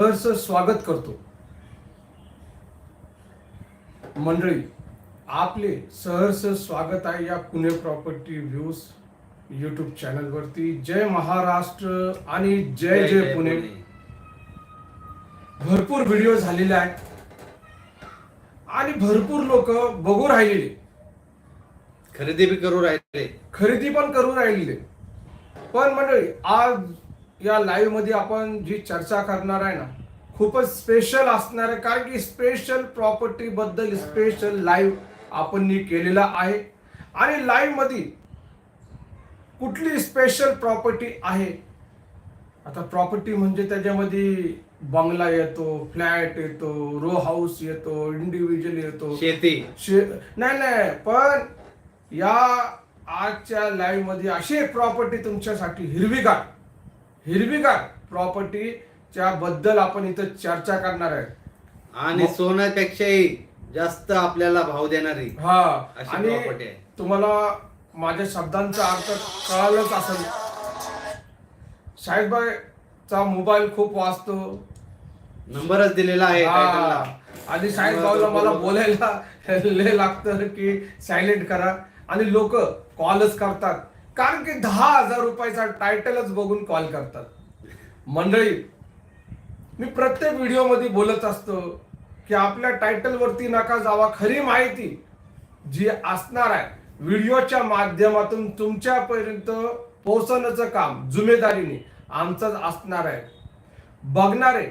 सहर्ष स्वागत करतो. मंडळी आपले सहर्ष स्वागत आहे या पुणे प्रॉपर्टी व्ह्यूज युट्यूब चॅनलवरती. जय महाराष्ट्र आणि जय जय पुणे. भरपूर व्हिडिओ झालेले आहेत. आणि भरपूर लोक बघू राहिलेले. खरेदी बी करू राहिले. खरेदी पण करू राहिलेले. पण मंडळी आज या लाईव्हमध्ये आपण जी चर्चा करणार आहे ना खूपच स्पेशल असणार आहे. कारण की स्पेशल प्रॉपर्टी बद्दल स्पेशल लाईव्ह आपण केलेला आहे. आणि लाईव्हमध्ये कुठली स्पेशल प्रॉपर्टी आहे? आता प्रॉपर्टी म्हणजे त्याच्यामध्ये बंगला येतो फ्लॅट येतो रो हाऊस येतो इंडिव्हिज्युअल येतो. शेती. शे- नाही नाही पण या आजच्या लाईव्हमध्ये अशी प्रॉपर्टी तुमच्यासाठी हिरवीगार. हिरवीगार प्रॉपर्टीच्या बद्दल आपण इथं चर्चा करणार आहे. आणि सोन्यापेक्षाही जास्त आपल्याला भाव देणारी हा अशी आणि property आहे. तुम्हाला माझ्या शब्दांचा अर्थ कळालंच असेल. साहेबबाईचा मोबाईल खूप वाचतो. नंबरच दिलेला आहे हा. आणि साहेब भाऊला मला बोलायला लय लागतं की सायलेंट करा. आणि लोक कॉलच करतात. कारण की दहा हजार रुपयाचा टायटलच बघून कॉल करतात. मंडळी मी प्रत्येक व्हिडिओमध्ये बोलत असतो की आपल्या टायटल वरती नका जावा. खरी माहिती जी असणार आहे व्हिडिओच्या माध्यमातून तुमच्यापर्यंत पोहोचवण्याचं काम जुमेदारीने आमचंच असणार आहे. बघणारे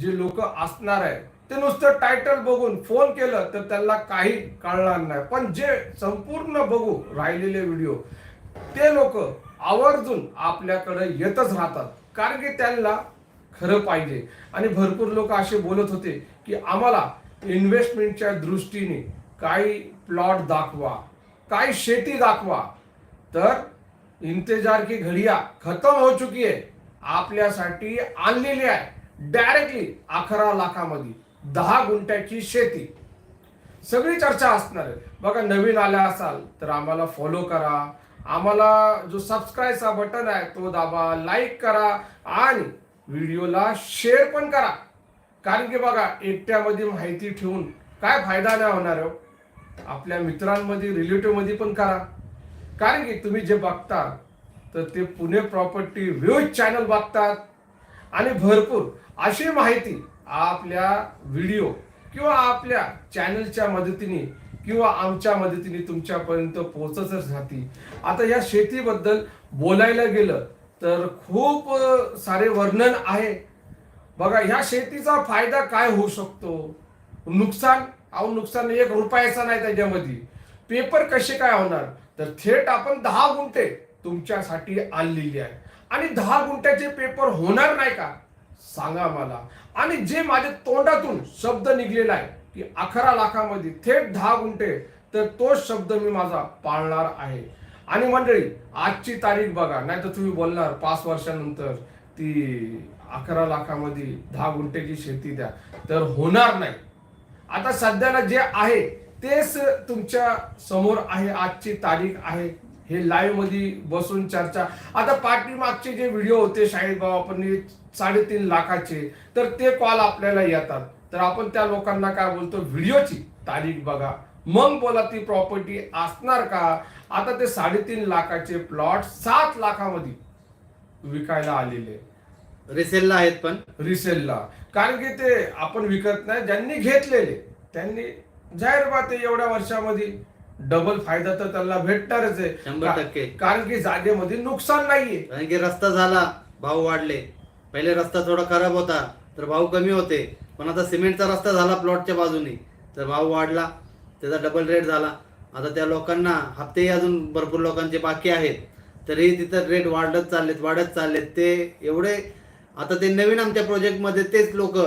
जे लोक असणार आहे ते नुसतं टायटल बघून फोन केलं तर त्यांना काही कळणार नाही. पण जे संपूर्ण बघू राहिलेले व्हिडिओ ते लोक आवर्जून आपल्याकडे येतच राहतात. कारण की त्यांना खरं पाहिजे. आणि भरपूर लोक असे बोलत होते की आम्हाला इन्व्हेस्टमेंटच्या दृष्टीने काही प्लॉट दाखवा काही शेती दाखवा. तर इंतजार की घडिया खतम हो चुकी आहे. आपल्यासाठी आणलेली आहे. डायरेक्टली अकरा लाखामध्ये दहा गुंठ्याची शेती. सगळी चर्चा असणार आहे. बघा नवीन आल्या असाल तर आम्हाला फॉलो करा. आम्हाला जो सबस्क्राईबचा बटन आहे तो दाबा लाईक करा आणि व्हिडिओला शेअर पण करा. कारण की बघा एकट्यामध्ये माहिती ठेवून काय फायदा नाही होणार हो. आपल्या मित्रांमध्ये रिलेटिव्हमध्ये पण करा. कारण की तुम्ही जे बघता तर ते पुणे प्रॉपर्टी व्ह्यूज चॅनल बघतात. आणि भरपूर अशी माहिती आपल्या व्हिडिओ किंवा आपल्या चॅनलच्या मदतीने किंवा आमच्या मदतीने तुमच्यापर्यंत पोहोचतच राहती आता या शेतीबद्दल बोलायला गेलं तर खूप सारे वर्णन आहे. बघा ह्या शेतीचा फायदा काय होऊ शकतो? नुकसान? अहो नुकसान एक रुपयाचा नाही त्याच्यामध्ये. पेपर कसे काय होणार? तर थेट आपण दहा गुंठे तुमच्यासाठी आणलेली आहे. आणि दहा गुंठ्याचे पेपर होणार नाही का? सांगा मला. आणि जे माझ्या तोंडातून शब्द निघलेला आहे की अकरा लाखामध्ये थेट दहा गुंठे तर तोच शब्द मी माझा पाळणार आहे. आणि मंडळी आजची तारीख बघा नाही तर तुम्ही बोलणार पाच वर्षानंतर ती अकरा लाखामध्ये दहा गुंठ्याची शेती द्या. तर होणार नाही. आता सध्याला जे आहे तेच तुमच्यासमोर आहे आजची तारीख आहे. हे लाईव्हमध्ये बसून चर्चा. आता पाठीमागचे जे व्हिडिओ होते शाहीद बाबा पण साडेतीन लाखाचे तर ते कॉल आपल्याला येतात. तर आपण त्या लोकांना काय बोलतो? व्हिडिओची तारीख बघा. मग बोला ती प्रॉपर्टी असणार का? आता ते साडेतीन लाखाचे प्लॉट सात लाखामध्ये विकायला आलेले. रिसेलला आहेत पण. रिसेलला कारण की ते आपण विकत नाही ज्यांनी घेतलेले त्यांनी जाहीर बात आहे एवढ्या वर्षामध्ये. डबल फायदा तर त्यांना भेटणारच आहे. शंभर टक्के. कारण की जागेमध्ये नुकसान नाहीये. कारण की रस्ता झाला भाव वाढले. पहिले रस्ता थोडा खराब होता तर भाव कमी होते. पण आता सिमेंटचा रस्ता झाला प्लॉटच्या बाजूने. तर भाव वाढला त्याचा डबल रेट झाला. आता त्या लोकांना हप्तेही अजून भरपूर लोकांचे बाकी आहेत. तरीही तिथं रेट वाढत चाललेत वाढत चाललेत. ते एवढे आता ते नवीन आमच्या प्रोजेक्टमध्ये तेच लोक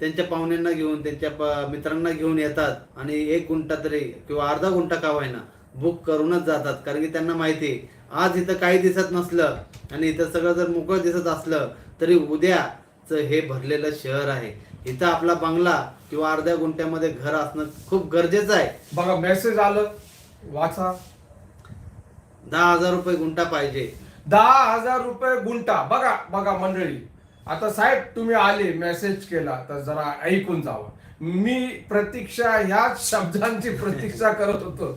त्यांच्या पाहुण्यांना घेऊन त्यांच्या मित्रांना घेऊन येतात. आणि एक गुंठा तरी किंवा अर्धा गुंठा का होईना बुक करूनच जातात. कारण की त्यांना माहिती आहे आज इथं काही दिसत नसलं आणि इथं सगळं जर मोकळं दिसत असलं तरी उद्याच हे भरलेलं शहर आहे. इथं आपला बंगला किंवा अर्ध्या गुंठ्यामध्ये घर असणं खूप गरजेचं आहे. बघा मेसेज आलं. वाचा. दहा हजार रुपये गुंठा पाहिजे. दहा हजार रुपये गुंठा. बघा बघा मंडळी. आता साहेब तुम्ही आले मेसेज केला तर जरा ऐकून जावं. मी प्रतीक्षा ह्याच शब्दांची प्रतीक्षा करत होतो.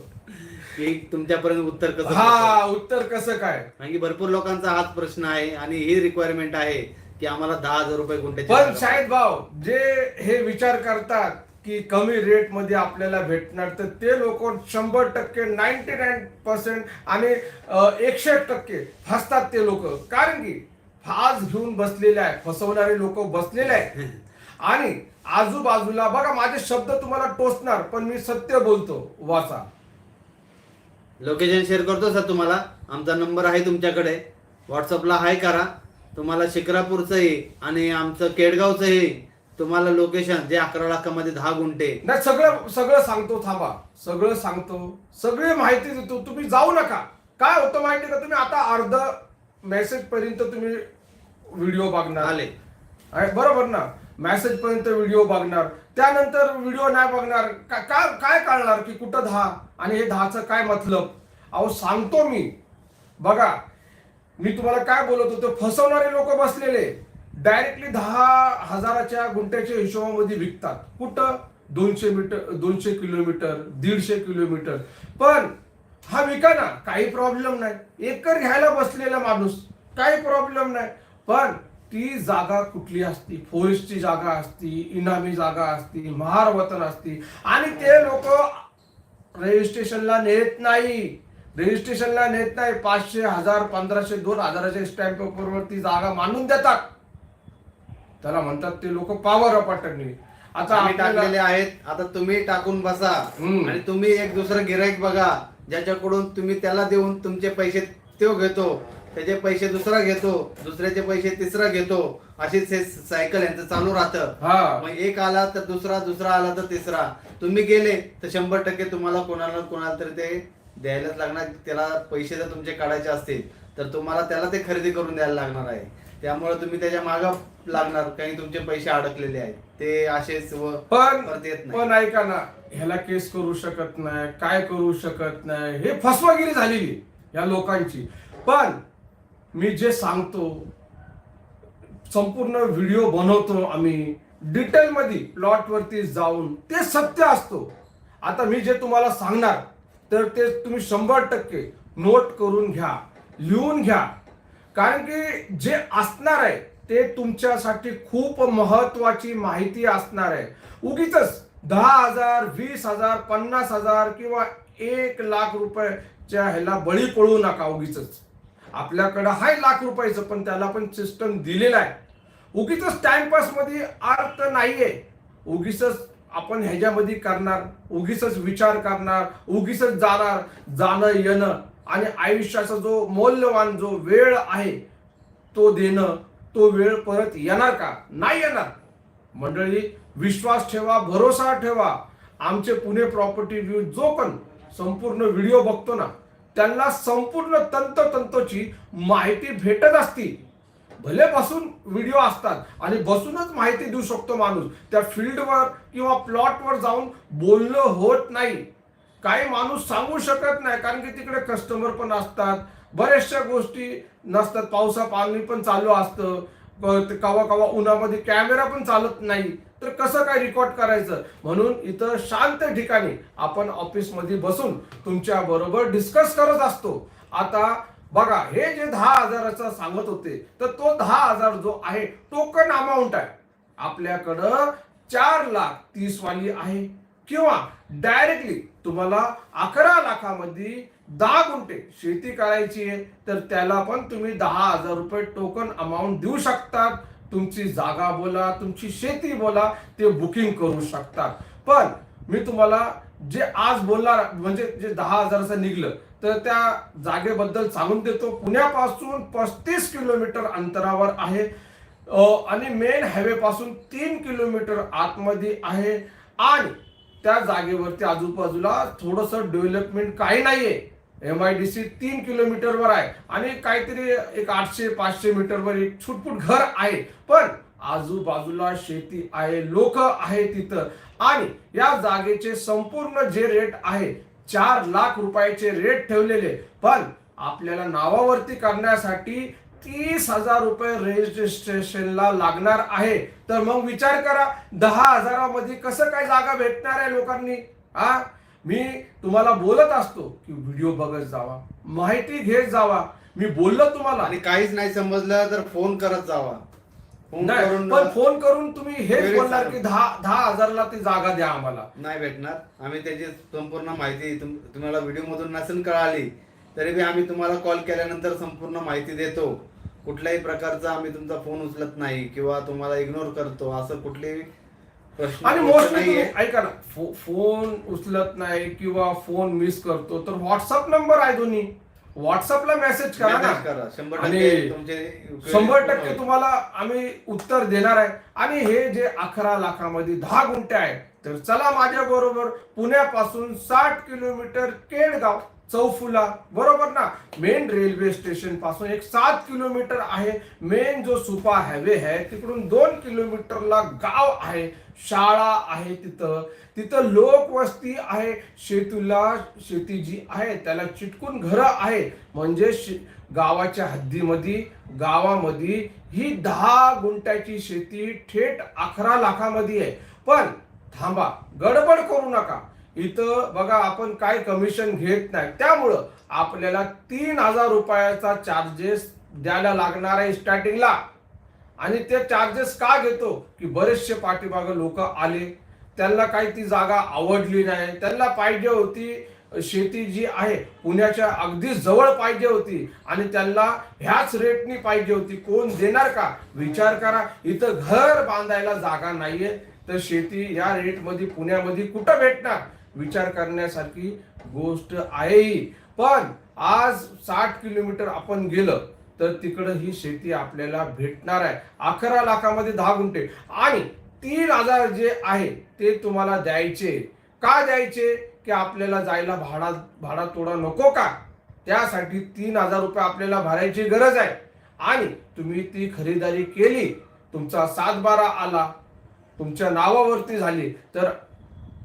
की तुमच्यापर्यंत उत्तर कसं पोहोचेल? हा उत्तर कसं काय? कारण की भरपूर लोकांचा हाच प्रश्न आहे आणि ही रिक्वायरमेंट आहे. की आम्हाला दहा हजार रुपये गुंठ्याची पण जागा शाहिद भाऊ जे हे विचार करतात की कमी रेटमध्ये आपल्याला भेटणार तर ते लोक शंभर टक्के नाईन्टी नाईन पर्सेंट आणि एकशे टक्के फसतात ते लोक. कारण की फास घेऊन बसलेले आहे फसवणारे लोक बसलेले आहेत. आणि आजूबाजूला बघा माझे शब्द तुम्हाला टोचणार पण मी सत्य बोलतो वाचा. लोकेशन शेअर करतो सर तुम्हाला. आमचा नंबर आहे तुमच्याकडे. व्हॉट्सअपला हाय करा. तुम्हाला शिक्रापूरचंही आणि आमचं केडगावचंही तुम्हाला लोकेशन जे अकरा लाखामध्ये दहा गुंठे. नाही सगळं सगळं सांगतो थांबा. सगळं सांगतो. सगळी माहिती देतो. तुम्ही जाऊ नका. काय होतं माहिती का? तुम्ही आता अर्ध मेसेज पर्यंत तुम्ही व्हिडिओ बघणार. आले. आहे, बरोबर ना? मेसेज पर्यंत व्हिडिओ बघणार. त्यानंतर व्हिडिओ नाही बघणार. काय काय कळणार की कुठं दहा? आणि हे दहाचं काय मतलब? अहो सांगतो मी. बघा मी तुम्हाला काय बोलत होतो फसवणारे लोक बसलेले. डायरेक्टली दहा हजाराच्या गुंठ्याच्या हिशोबामध्ये विकतात. कुठं? दोनशे मीटर दोनशे किलोमीटर दीडशे किलोमीटर. पण हा विका ना काही प्रॉब्लेम नाही. एकर घ्यायला बसलेला माणूस काही प्रॉब्लेम नाही. पण ती जागा कुठली असती? फॉरेस्टची जागा असती इनामी जागा असती महार वतन असती. आणि ते लोक रजिस्ट्रेशनला नेत नाही. रजिस्ट्रेशनला नेत नाही पाचशे हजार पंधराशे दोन हजाराच्या स्टॅम्प पेपरवरती जागा मानून देतात. त्याला म्हणतात ते लोक पॉवर ऑफ अटर्नी आता आम्ही टाकलेले आहेत आता तुम्ही टाकून बसा. आणि तुम्ही एक दुसरं गिराईक बघा ज्याच्याकडून तुम्ही त्याला देऊन तुमचे पैसे तो घेतो त्याचे पैसे दुसरा घेतो दुसऱ्याचे पैसे तिसरा घेतो अशीच हे सायकल यांचं चालू राहतं. हा. मग एक आला तर दुसरा दुसरा आला तर तिसरा. तुम्ही गेले तर शंभर टक्के तुम्हाला कोणाला कोणाला तरी ते द्यायलाच लागणार त्याला पैसे जर तुमचे काढायचे असतील तर तुम्हाला त्याला ते खरेदी करून द्यायला लागणार आहे. त्यामुळे तुम्ही त्याच्या माग लागणार काही तुमचे पैसे अडकलेले आहेत. ते असेच व पण परत येत नाही. पण ऐका ना ह्याला केस करू शकत नाही काय करू शकत नाही हे फसवागिरी झालेली या लोकांची. पण मी जे सांगतो संपूर्ण व्हिडिओ बनवतो आम्ही डिटेल मध्ये प्लॉट वरती जाऊन ते सत्य असतो. आता मी जे तुम्हाला सांगणार तर ते तुम्ही शंभर टक्के नोट करून घ्या लिहून घ्या. कारण की जे असणार आहे ते तुमच्यासाठी खूप महत्वाची माहिती असणार आहे. उगीच दहा हजार वीस हजार पन्नास हजार किंवा एक लाख रुपयाच्या ह्याला बळी पडू नका उगीच आपल्याकडं हाय लाख रुपयाचं पण त्याला पण सिस्टम दिलेला आहे. उगीच टाइमपासमध्ये अर्थ नाहीये. उगीच आपण ह्याच्यामध्ये करणार उगीच विचार करणार उगीच जाणार जाणं येणं आणि आयुष्याचा जो मौल्यवान जो वेळ आहे तो देणं तो वेळ परत येणार का? नाही येणार. मंडळी विश्वास ठेवा भरोसा ठेवा. आमचे पुणे प्रॉपर्टी व्ह्यू जो पण संपूर्ण व्हिडिओ बघतो ना त्यांना संपूर्ण तंतोतंतोची माहिती भेटत असती. भले बसून व्हिडिओ असतात आणि बसूनच माहिती देऊ शकतो माणूस. त्या फील्डवर किंवा प्लॉटवर जाऊन बोलणं होत नाही. काही माणूस सांगू शकत नाही कारण की तिकडे कस्टमर पण असतात. बऱ्याचशा गोष्टी नसतात. पावसा पाणी पण चालू असतं. कवा कवा उन्हामध्ये कॅमेरा पण चालत नाही. तर कसं काय रेकॉर्ड करायचं? म्हणून इथं शांत ठिकाणी आपण ऑफिसमध्ये बसून तुमच्या बरोबर डिस्कस करत असतो. आता बघा हे जे दहा हजाराचं सांगत होते तर तो दहा हजार जो आहे टोकन अमाऊंट आहे. आपल्याकडं चार लाख तीस वाली आहे. किंवा डायरेक्टली तुम्हाला अकरा लाखामध्ये दहा गुंठे शेती करायची आहे तर त्याला पण तुम्ही दहा हजार रुपये टोकन अमाऊंट देऊ शकतात. तुमची जागा बोला तुमची शेती बोला ते बुकिंग करू शकतात. पण मी तुम्हाला जे आज बोलणार म्हणजे जे दहा हजाराचं निघलं तर त्या जागेबद्दल सांगून देतो. पुण्यापासून पस्तीस किलोमीटर अंतरावर आहे. आणि मेन हायवे पासून तीन किलोमीटर आतमध्ये आहे. आणि त्या जागेवरती आजूबाजूला थोडंसं डेव्हलपमेंट काही नाहीये. एम आय डी सी तीन किलोमीटरवर आहे. आणि काहीतरी एक आठशे पाचशे मीटरवर एक छुटपुट घर आहे. पण आजूबाजूला शेती आहे लोक आहे तिथं. आणि या जागेचे संपूर्ण जे रेट आहे चार लाख रुपयाचे रेट ठेवलेले. पण आपल्याला नावावरती करण्यासाठी तीस हजार रुपये रजिस्ट्रेशनला लागणार आहे. तर मग विचार करा दहा हजारामध्ये कसं काय जागा भेटणार आहे लोकांनी? हा मी तुम्हाला बोलत असतो की व्हिडिओ बघत जावा माहिती घेत जावा. मी बोललो तुम्हाला. आणि काहीच नाही समजलं तर फोन करत जावा. नाही पण फोन करून तुम्ही हेच वेळेत बोलणार. की दहा दहा हजारला ती जागा द्या आम्हाला. नाही भेटणार. आम्ही त्याची संपूर्ण माहिती तुम- तुम्हाला व्हिडिओ मधून नसेल कळाली तरी बी आम्ही तुम्हाला कॉल केल्यानंतर संपूर्ण माहिती देतो. कुठल्याही प्रकारचा आम्ही तुमचा फोन उचलत नाही किंवा तुम्हाला इग्नोर करतो असं कुठलेही प्रश्न आणि मोस्टली ऐका ना फोन उचलत नाही किंवा फोन मिस करतो तर व्हॉट्सअप नंबर आहे दोन्ही. व्हॉट्सअपला मेसेज करा ना. शंभर आणि टक्के तुमचे शंभर टक्के तुम्हाला आम्ही उत्तर देणार आहे. आणि हे जे अकरा लाखामध्ये दहा गुंठे आहे तर चला माझ्या बरोबर पुण्यापासून साठ किलोमीटर केडगाव चौफुला बरोबर ना? मेन रेल्वे स्टेशनपासून एक सात किलोमीटर आहे. मेन जो सुपा हायवे आहे तिकडून दोन किलोमीटरला गाव आहे. शाळा आहे तिथं. तिथं लोकवस्ती आहे. शेतीला शेती जी आहे. त्याला चिटकून घरं आहे. म्हणजे शे- गावाच्या हद्दीमध्ये गावामध्ये ही दहा गुंठ्याची शेती थेट अकरा लाखामध्ये आहे. पण थांबा गडबड करू नका. इथं बघा आपण काय कमिशन घेत नाही. त्यामुळं आपल्याला तीन हजार रुपयाचा चार्जेस द्यायला लागणार आहे स्टार्टिंगला आणि ते चार्जेस का घेतो? की बरेचसे पाठीमागं लोक आले. त्यांना काही ती जागा आवडली नाही. त्यांना पाहिजे होती शेती जी आहे पुण्याच्या अगदी जवळ पाहिजे होती. आणि त्यांना ह्याच रेटनी पाहिजे होती. कोण देणार का? विचार करा. इथं घर बांधायला जागा नाहीये. तर शेती या रेटमध्ये पुण्यामध्ये कुठं भेटणार? विचार करण्यासारखी गोष्ट आहे ही पण आज साठ किलोमीटर आपण गेलं तर तिकडं ही शेती आपल्याला भेटणार आहे. अकरा लाखामध्ये दहा गुंठे. आणि तीन हजार जे आहे ते तुम्हाला द्यायचे. का द्यायचे? की आपल्याला जायला भाडा भाडा तोडा नको का? त्यासाठी तीन हजार रुपये आपल्याला भरायची गरज आहे. आणि तुम्ही ती खरेदारी केली तुमचा सातबारा आला तुमच्या नावावरती झाली तर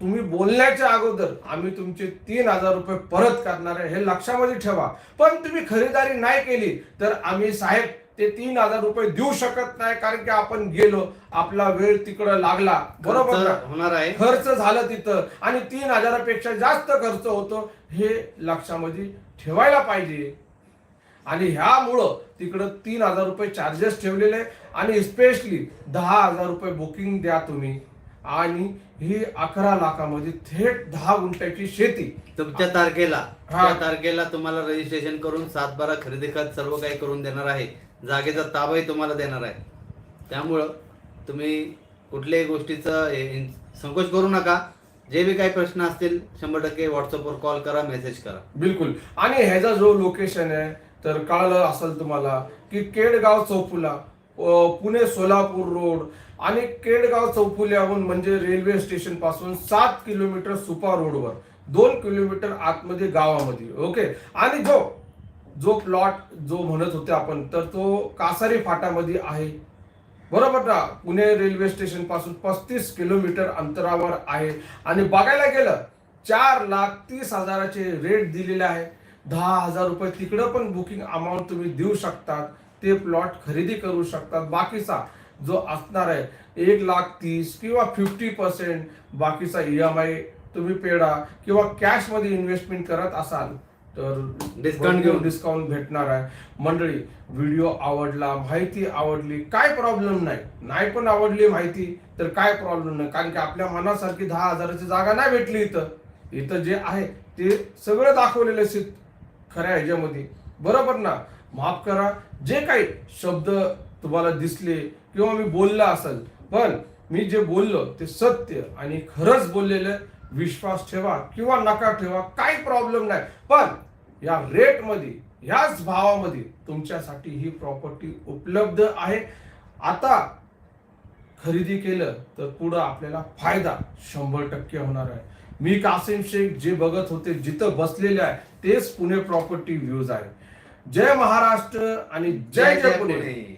तुम्ही बोलण्याच्या अगोदर आम्ही तुमचे तीन हजार रुपये परत करणार आहे हे लक्षामध्ये ठेवा. पण तुम्ही खरीदारी नाही केली तर आम्ही साहेब ते तीन हजार रुपये देऊ शकत नाही कारण की आपण गेलो आपला वेळ तिकडं लागला. बरोबर होणार आहे. खर्च झालं तिथं आणि तीन हजारापेक्षा जास्त खर्च होतो हे लक्षामध्ये ठेवायला पाहिजे. आणि ह्यामुळं तिकडं तीन हजार रुपये चार्जेस ठेवलेले आणि स्पेशली दहा हजार रुपये बुकिंग द्या तुम्ही. आणि ही अकरा लाखामध्ये थेट दहा गुंठ्याची शेती. तुमच्या तारखेला. त्या तारखेला तुम्हाला रजिस्ट्रेशन करून सात बारा खरेदी खत सर्व काही करून देणार आहे. जागेचा ताबाही तुम्हाला देणार आहे. त्यामुळं तुम्ही कुठल्याही गोष्टीचं संकोच करू नका. जे बी काही प्रश्न असतील शंभर टक्के व्हॉट्सअपवर कॉल करा मेसेज करा. बिलकुल. आणि ह्याचा जो लोकेशन आहे तर कळलं असेल तुम्हाला की केडगाव चौफुला पुणे सोलापूर रोड आणि केडगाव चौफुल्याहून म्हणजे रेल्वे स्टेशनपासून सात किलोमीटर सुपा रोडवर दोन किलोमीटर आतमध्ये गावामध्ये ओके? आणि जो जो प्लॉट जो म्हणत होते आपण तर तो कासारी फाटामध्ये आहे. बरोबर ना? पुणे रेल्वे स्टेशनपासून पस्तीस किलोमीटर अंतरावर आहे. आणि बघायला गेलं चार लाख तीस हजाराचे रेट दिलेले आहे. दहा हजार रुपये तिकडं पण बुकिंग अमाऊंट तुम्ही देऊ शकतात. ते प्लॉट खरेदी करू शकतात. बाकीचा जो असणार आहे एक लाख तीस किंवा फिफ्टी पर्सेंट बाकीचा ई एम आय तुम्ही पेडा किंवा कॅशमध्ये इन्व्हेस्टमेंट करत असाल तर Discount घेऊन. डिस्काउंट भेटणार आहे. मंडळी व्हिडिओ आवडला माहिती आवडली काय प्रॉब्लेम नाही. नाही पण आवडली माहिती तर काय प्रॉब्लेम नाही. कारण की आपल्या मनासारखी दहा हजाराची जागा नाही भेटली इथं. इथं जे आहे ते सगळं दाखवलेलं खऱ्या ह्याच्यामध्ये. बरोबर ना? माफ करा जे काही शब्द तुम्हाला दिसले किंवा मी बोलला असेल पण मी जे बोललो ते सत्य आणि खरंच बोललेलं विश्वास ठेवा किंवा नका ठेवा काही प्रॉब्लेम नाही. पण या रेटमध्ये ह्याच भावामध्ये तुमच्यासाठी ही प्रॉपर्टी उपलब्ध आहे. आता खरेदी केलं तर पुढं आपल्याला फायदा शंभर टक्के होणार आहे. मी कासिम शेख जे बघत होते जिथं बसलेले आहे तेच पुणे प्रॉपर्टी व्ह्यूज आहे. जय महाराष्ट्र आणि जय जय पुणे.